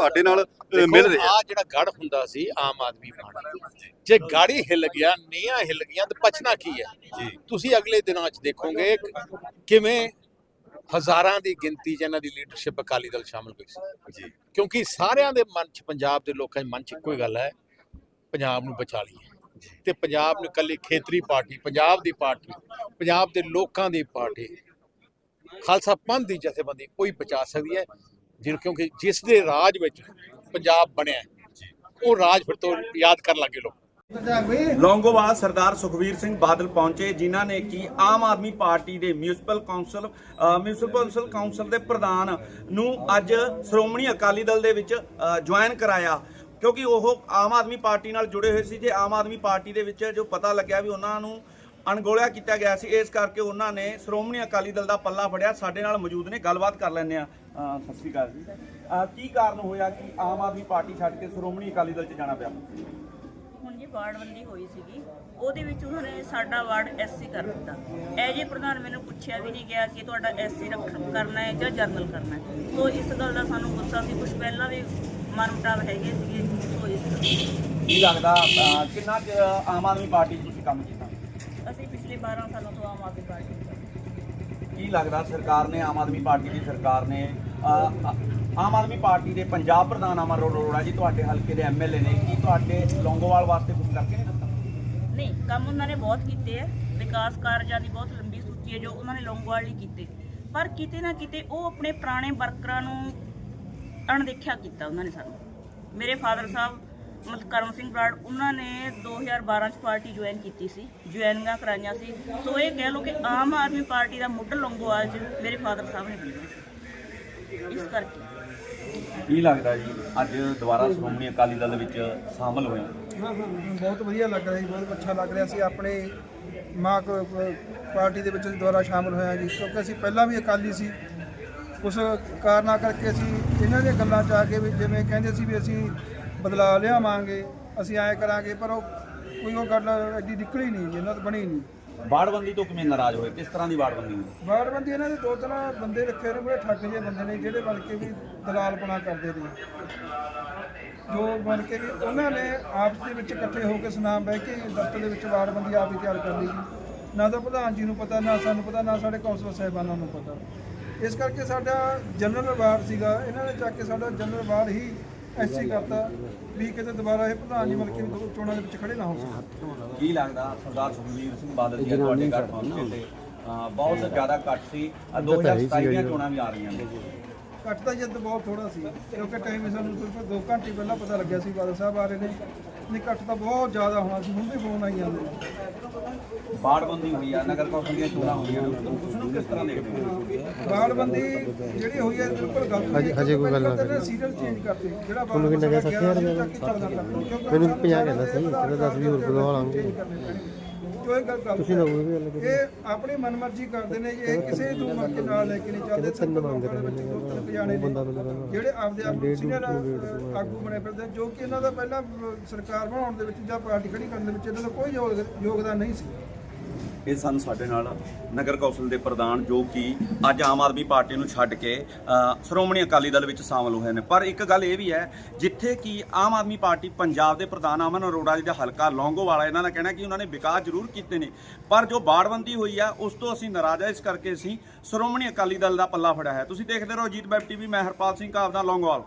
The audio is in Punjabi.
ਸਾਡੇ ਨਾਲ ਮਿਲ ਰਿਹਾ ਆ। ਜਿਹੜਾ ਗੜ ਹੁੰਦਾ ਸੀ ਆਮ ਆਦਮੀ ਪਾਰਟੀ ਜੇ ਗਾੜੀ ਹਿੱਲ ਗਿਆ ਨੀਆਂ ਹਿੱਲ ਗਈਆਂ ਤੇ ਬਚਣਾ ਕੀ ਹੈ? ਤੁਸੀਂ ਅਗਲੇ ਦਿਨਾਂ 'ਚ ਦੇਖੋਗੇ ਕਿ ਕਿਵੇਂ ਹਜ਼ਾਰਾਂ ਦੀ ਗਿਣਤੀ 'ਚ ਇਹਨਾਂ ਦੀ ਲੀਡਰਸ਼ਿਪ ਅਕਾਲੀ ਦਲ ਸ਼ਾਮਲ ਹੋਈ ਸੀ। ਜੀ। ਕਿਉਂਕਿ ਸਾਰਿਆਂ ਦੇ ਮਨ 'ਚ ਪੰਜਾਬ ਦੇ ਲੋਕਾਂ ਦੇ ਮਨ 'ਚ ਇੱਕੋ ਹੀ ਗੱਲ ਹੈ ਪੰਜਾਬ ਨੂੰ ਬਚਾ ਲਈਏ। ਤੇ ਪੰਜਾਬ ਨੂੰ ਇਕੱਲੀ ਖੇਤਰੀ ਪਾਰਟੀ ਪੰਜਾਬ ਦੀ ਪਾਰਟੀ ਪੰਜਾਬ ਦੇ ਲੋਕਾਂ ਦੀ ਪਾਰਟੀ ਖਾਲਸਾ ਪੰਥ ਦੀ ਜਥੇਬੰਦੀ ਕੋਈ ਬਚਾ ਸਕਦੀ ਹੈ। ਜਿਨ ਕਿਉਂਕਿ ਜਿਸ ਦੇ ਰਾਜ ਵਿੱਚ ਪੰਜਾਬ ਬਣਿਆ ਉਹ ਰਾਜ ਫਿਰ ਤੋਂ ਯਾਦ ਕਰਨ ਲੱਗੇ ਲੋਕ। ਲੌਂਗੋਵਾਲ ਸਰਦਾਰ ਸੁਖਵੀਰ ਸਿੰਘ ਬਾਦਲ ਪਹੁੰਚੇ ਜਿਨ੍ਹਾਂ ਨੇ ਕਿ ਆਮ ਆਦਮੀ ਪਾਰਟੀ ਦੇ ਮਿਊਨਿਸਪਲ ਕਾਉਂਸਲ ਅ, ਮਿਊਨਿਸਪਲ ਕਾਉਂਸਲ ਦੇ ਪ੍ਰਧਾਨ ਨੂੰ ਅੱਜ ਸ਼੍ਰੋਮਣੀ ਅਕਾਲੀ ਦਲ ਦੇ ਵਿੱਚ ਜੁਆਇਨ ਕਰਾਇਆ। ਕਿਉਂਕਿ ਉਹ ਆਮ ਆਦਮੀ ਪਾਰਟੀ ਨਾਲ ਜੁੜੇ ਹੋਏ ਸੀ। ਜੇ ਆਮ ਆਦਮੀ ਪਾਰਟੀ ਦੇ ਵਿੱਚ ਜੋ ਪਤਾ ਲੱਗਿਆ ਵੀ ਉਹਨਾਂ ਨੂੰ ਅਣਗੋਲਿਆ ਕੀਤਾ ਗਿਆ ਸੀ ਇਸ ਕਰਕੇ ਉਹਨਾਂ ਨੇ ਸ਼੍ਰੋਮਣੀ ਅਕਾਲੀ ਦਲ ਦਾ ਪੱਲਾ ਫੜਿਆ। ਸਾਡੇ ਨਾਲ ਮੌਜੂਦ ਨੇ ਗੱਲਬਾਤ ਕਰ ਲੈਂਦੇ ਆ ਸਤਿ ਸ਼੍ਰੀ ਅਕਾਲ ਜੀ। ਕੀ ਕਾਰਨ ਹੋਇਆ ਕਿ ਆਮ ਆਦਮੀ ਪਾਰਟੀ ਛੱਡ ਕੇ ਸ਼੍ਰੋਮਣੀ ਅਕਾਲੀ ਦਲ 'ਚ ਜਾਣਾ ਪਿਆ? ਹੁਣ ਜੀ ਵਾਰਡਬੰਦੀ ਹੋਈ ਸੀਗੀ। ਉਹਦੇ ਵਿੱਚ ਉਹਨਾਂ ਨੇ ਸਾਡਾ ਵਾਰਡ ਐਸਸੀ ਕਰ ਦਿੱਤਾ। ਇਹ ਜੇ ਪ੍ਰਧਾਨ ਮੈਨੂੰ ਪੁੱਛਿਆ ਵੀ ਨਹੀਂ ਗਿਆ ਕਿ ਤੁਹਾਡਾ ਐਸਸੀ ਰੱਖਣ ਕਰਨਾ ਹੈ ਜਾਂ ਜਰਨਲ ਕਰਨਾ ਹੈ। ਸੋ ਇਸ ਗੱਲ ਦਾ ਸਾਨੂੰ ਗੁੱਸਾ ਸੀ। ਕੁਝ ਪਹਿਲਾਂ ਵੀ ਮਨਮਟਾਵ ਹੈਗੇ ਸੀਗੇ। ਸੋ ਇਸ ਕੀ ਲੱਗਦਾ ਕਿੰਨਾ ਆਮ ਆਦਮੀ ਪਾਰਟੀ 'ਚ ਤੁਸੀਂ ਕੰਮ ਕੀਤਾ? ਅਸੀਂ ਪਿਛਲੇ 12 ਸਾਲਾਂ ਤੋਂ ਆਮ ਆਦਮੀ ਪਾਰਟੀ ਲੱਗਦਾ, ਸਰਕਾਰ ਨੇ, ਆਮ ਆਦਮੀ ਪਾਰਟੀ ਦੀ ਸਰਕਾਰ ਨੇ ਆਮ ਆਦਮੀ ਪਾਰਟੀ ਦੇ ਪੰਜਾਬ ਪ੍ਰਧਾਨ ਅਮਰ ਅਰੋੜਾ ਜੀ ਤੁਹਾਡੇ ਹਲਕੇ ਦੇ ਐਮਐਲਏ ਨੇ, ਕੀ ਤੁਹਾਡੇ ਲੌਂਗੋਵਾਲ ਵਾਸਤੇ ਕੁਝ ਕਰਕੇ ਨਹੀਂ ਦਿੱਤਾ? ਨਹੀਂ, ਕੰਮ ਉਹਨਾਂ ਨੇ ਬਹੁਤ ਕੀਤੇ ਹੈ ਵਿਕਾਸ ਕਾਰਜਾਂ ਦੀ ਬਹੁਤ ਲੰਬੀ ਸੂਚੀ ਹੈ ਜੋ ਉਹਨਾਂ ਨੇ ਲੌਂਗੋਵਾਲ ਲਈ ਕੀਤੇ। ਪਰ ਕਿਤੇ ਨਾ ਕਿਤੇ ਉਹ ਆਪਣੇ ਪੁਰਾਣੇ ਵਰਕਰਾਂ ਨੂੰ ਅਣਦੇਖਿਆ ਕੀਤਾ ਉਹਨਾਂ ਨੇ ਸਾਨੂੰ। ਮੇਰੇ ਫਾਦਰ ਸਾਹਿਬ ਮਤਲਬ ਕਰਮ ਸਿੰਘ ਬਰਾੜ ਉਹਨਾਂ ਨੇ 2012 ਚ ਪਾਰਟੀ ਜੁਆਇਨ ਕੀਤੀ ਸੀ ਜੁਆਇਨਿੰਗਾਂ ਕਰਾਈਆਂ ਸੀ। ਸੋ ਇਹ ਕਹਿ ਲਓ ਕਿ ਆਮ ਆਦਮੀ ਪਾਰਟੀ ਦਾ ਮੁੱਢ ਲੌਂਗੋਵਾਲ ਚ ਮੇਰੇ ਫਾਦਰ ਸਾਹਿਬ ਨੇ ਬਣਾਇਆ ਸੀ। ਇਸ ਕਰਕੇ। ਕੀ ਲੱਗਦਾ ਜੀ ਅੱਜ ਦੁਬਾਰਾ ਸ਼੍ਰੋਮਣੀ ਅਕਾਲੀ ਦਲ ਵਿੱਚ ਸ਼ਾਮਲ ਹੋਏ? ਹਾਂ ਹਾਂ ਬਹੁਤ ਵਧੀਆ ਲੱਗ ਰਿਹਾ ਜੀ ਬਹੁਤ ਅੱਛਾ ਲੱਗ ਰਿਹਾ ਸੀ। ਆਪਣੇ ਮਾਂ ਪਾਰਟੀ ਦੇ ਵਿੱਚ ਅਸੀਂ ਦੁਬਾਰਾ ਸ਼ਾਮਲ ਹੋਇਆ ਜੀ। ਕਿਉਂਕਿ ਅਸੀਂ ਪਹਿਲਾਂ ਵੀ ਅਕਾਲੀ ਸੀ। ਉਸ ਕਾਰਨਾਂ ਕਰਕੇ ਅਸੀਂ ਇਹਨਾਂ ਦੀਆਂ ਗੱਲਾਂ 'ਚ ਆ ਕੇ ਵੀ ਜਿਵੇਂ ਕਹਿੰਦੇ ਸੀ ਵੀ ਅਸੀਂ ਬਦਲਾਅ ਲਿਆਵਾਂਗੇ ਅਸੀਂ ਐਂ ਕਰਾਂਗੇ ਪਰ ਉਹ ਕੋਈ ਉਹ ਗੱਲ ਐਡੀ ਨਿਕਲੀ ਨਹੀਂ ਇਹਨਾਂ ਤੋਂ ਬਣੀ ਨਹੀਂ। ਬਾੜਬੰਦੀ ਤੋਂ ਕਿਵੇਂ ਨਾਰਾਜ਼ ਹੋਏ? ਕਿਸ ਤਰ੍ਹਾਂ ਦੀ ਬਾੜਬੰਦੀ ਹੋਈ ਵਾਰਡਬੰਦੀ ਇਹਨਾਂ ਦੇ ਦੋ ਤਿੰਨ ਬੰਦੇ ਰੱਖੇ ਨੇ ਬੜੇ ਠੱਗ ਜਿਹੇ ਬੰਦੇ ਨੇ ਜਿਹੜੇ ਬਣ ਕੇ ਵੀ ਦਲਾਲਪਣਾ ਕਰਦੇ ਨੇ। ਜੋ ਬਣ ਕੇ ਵੀ ਉਹਨਾਂ ਨੇ ਆਪਸ ਦੇ ਵਿੱਚ ਇਕੱਠੇ ਹੋ ਕੇ ਸੁਨਾਮ ਬਹਿ ਕੇ ਦਫ਼ਤਰ ਦੇ ਵਿੱਚ ਵਾਰਡਬੰਦੀ ਆਪ ਹੀ ਤਿਆਰ ਕਰ ਲਈ ਨਾ ਤਾਂ ਪ੍ਰਧਾਨ ਜੀ ਨੂੰ ਪਤਾ ਨਾ ਸਾਨੂੰ ਪਤਾ ਨਾ ਸਾਡੇ ਕੌਂਸਲਰ ਸਾਹਿਬਾਨਾਂ ਨੂੰ ਪਤਾ। ਇਸ ਕਰਕੇ ਸਾਡਾ ਜਨਰਲ ਵਾਰਡ ਸੀਗਾ ਇਹਨਾਂ ਨੇ ਚੱਕ ਕੇ ਸਾਡਾ ਜਨਰਲ ਵਾਰਡ ਹੀ ਐਸੀ ਕਰਤਾ ਵੀ ਕਿਤੇ ਦੁਬਾਰਾ ਇਹ ਪ੍ਰਧਾਨ ਜੀ ਮਲਕੀ ਚੋਣਾਂ ਦੇ ਵਿੱਚ ਖੜੇ ਨਾ ਹੋ ਸਕਣ। ਕੀ ਲੱਗਦਾ ਸਰਦਾਰ ਸੁਖਵੀਰ ਸਿੰਘ ਬਾਦਲ ਜੀ ਤੁਹਾਡੇ ਘਰ ਪਹੁੰਚੇ ਤੇ ਬਹੁਤ ਜ਼ਿਆਦਾ ਘੱਟ ਸੀ। ਅਹ, 2027 ਦੀਆਂ ਚੋਣਾਂ ਵੀ ਆ ਰਹੀਆਂ ਨੇ। ਘੱਟ ਤਾਂ ਜਿੱਦ ਬਹੁਤ ਥੋੜਾ ਸੀ ਕਿਉਂਕਿ ਟਾਈਮ ਹੀ ਸਾਨੂੰ ਸਿਰਫ 2 ਘੰਟੇ ਪਹਿਲਾਂ ਪਤਾ ਲੱਗਿਆ ਸੀ ਬਾਦਲ ਸਾਹਿਬ ਆ ਰਹੇ ਨੇ। ਨਹੀਂ ਘੱਟ ਤਾਂ ਬਹੁਤ ਜ਼ਿਆਦਾ ਹੋਣਾ ਸੀ ਹੁਣ ਵੀ ਫੋਨ ਆਈ ਜਾਂਦੇ ਨੇ। ਬਾੜਬੰਦੀ ਹੋਈ ਆ ਨਗਰ ਕੌਂਸਲ ਦੀਆਂ ਚੋਣਾਂ ਹੋਈਆਂ ਨੇ। ਉਸ ਨੂੰ ਕਿਸ ਤਰ੍ਹਾਂ ਦੇਖਦੇ ਹੋ? ਬਾੜਬੰਦੀ ਜਿਹੜੀ ਹੋਈ ਹੈ ਬਿਲਕੁਲ ਗਲਤ ਹਜੇ ਹਜੇ ਕੋਈ ਗੱਲ ਨਹੀਂ ਸੀਰੀਅਲ ਚੇਂਜ ਕਰਤੇ। ਜਿਹੜਾ ਤੁਹਾਨੂੰ ਕਿੰਨਾ ਗਿਆ 70000 ਮੈਨੂੰ 50 ਕਹਿੰਦਾ ਸੀ ਕਹਿੰਦਾ 10 ਵੀ ਹੋਰ ਵਧਵਾ ਲਾਂਗੇ। ਜੋ ਇਹ ਗੱਲ ਤੁਸੀਂ ਨਾ ਇਹ ਆਪਣੀ ਮਨਮਰਜ਼ੀ ਕਰਦੇ ਨੇ ਇਹ ਕਿਸੇ ਨੂੰ ਮਰ ਕੇ ਨਾਲ ਲੈ ਕੇ ਨਹੀਂ ਚੱਲਦੇ ਤਿੰਨ ਮੰਗ ਰਹੇ ਨੇ ਜਿਹੜੇ ਆਪਦੇ ਆਪ ਸੀਨੀਅਰ ਆਗੂ ਬਣੇ ਫਿਰਦੇ ਜੋ ਕਿ ਇਹਨਾਂ ਦਾ ਪਹਿਲਾਂ ਸਰਕਾਰ ਬਣਾਉਣ ਦੇ ਵਿੱਚ ਜਾਂ ਪਾਰਟੀ ਖੜੀ ਕਰਨ ਦੇ ਵਿੱਚ ਇਹਨਾਂ ਦਾ ਕੋਈ ਯੋਗ- ਯੋਗਦਾਨ ਨਹੀਂ ਸੀ। ਇਹ ਸਨ ਸਾਡੇ ਨਾਲ ਨਗਰ ਕੌਂਸਲ ਦੇ ਪ੍ਰਧਾਨ ਜੋ ਕਿ ਅੱਜ ਆਮ ਆਦਮੀ ਪਾਰਟੀ ਨੂੰ ਛੱਡ ਕੇ ਸ਼੍ਰੋਮਣੀ ਅਕਾਲੀ ਦਲ ਵਿੱਚ ਸ਼ਾਮਲ ਹੋਏ ਨੇ। ਪਰ ਇੱਕ ਗੱਲ ਇਹ ਵੀ ਹੈ, ਜਿੱਥੇ ਕਿ ਆਮ ਆਦਮੀ ਪਾਰਟੀ ਪੰਜਾਬ ਦੇ ਪ੍ਰਧਾਨ ਅਮਨ ਅਰੋੜਾ ਜੀ ਦਾ ਹਲਕਾ ਲੌਂਗੋਵਾਲਾ, ਇਹਨਾਂ ਦਾ ਕਹਿਣਾ ਕਿ ਉਹਨਾਂ ਨੇ ਵਿਕਾਸ ਜ਼ਰੂਰ ਕੀਤੇ ਨੇ। ਪਰ ਜੋ ਬਾੜਬੰਦੀ ਹੋਈ ਆ, ਉਸ ਤੋਂ ਅਸੀਂ ਨਾਰਾਜ਼ ਆ। ਇਸ ਕਰਕੇ ਅਸੀਂ ਸ਼੍ਰੋਮਣੀ ਅਕਾਲੀ ਦਲ ਦਾ ਪੱਲਾ ਫੜਿਆ ਹੈ। ਤੁਸੀਂ ਦੇਖਦੇ ਰਹੋ ਜੀਤ ਵੈਬ ਟੀਵੀ, ਮੈਂ ਹਰਪਾਲ ਸਿੰਘ ਕਾਵਦਾ ਲੌਂਗੋਵਾਲ।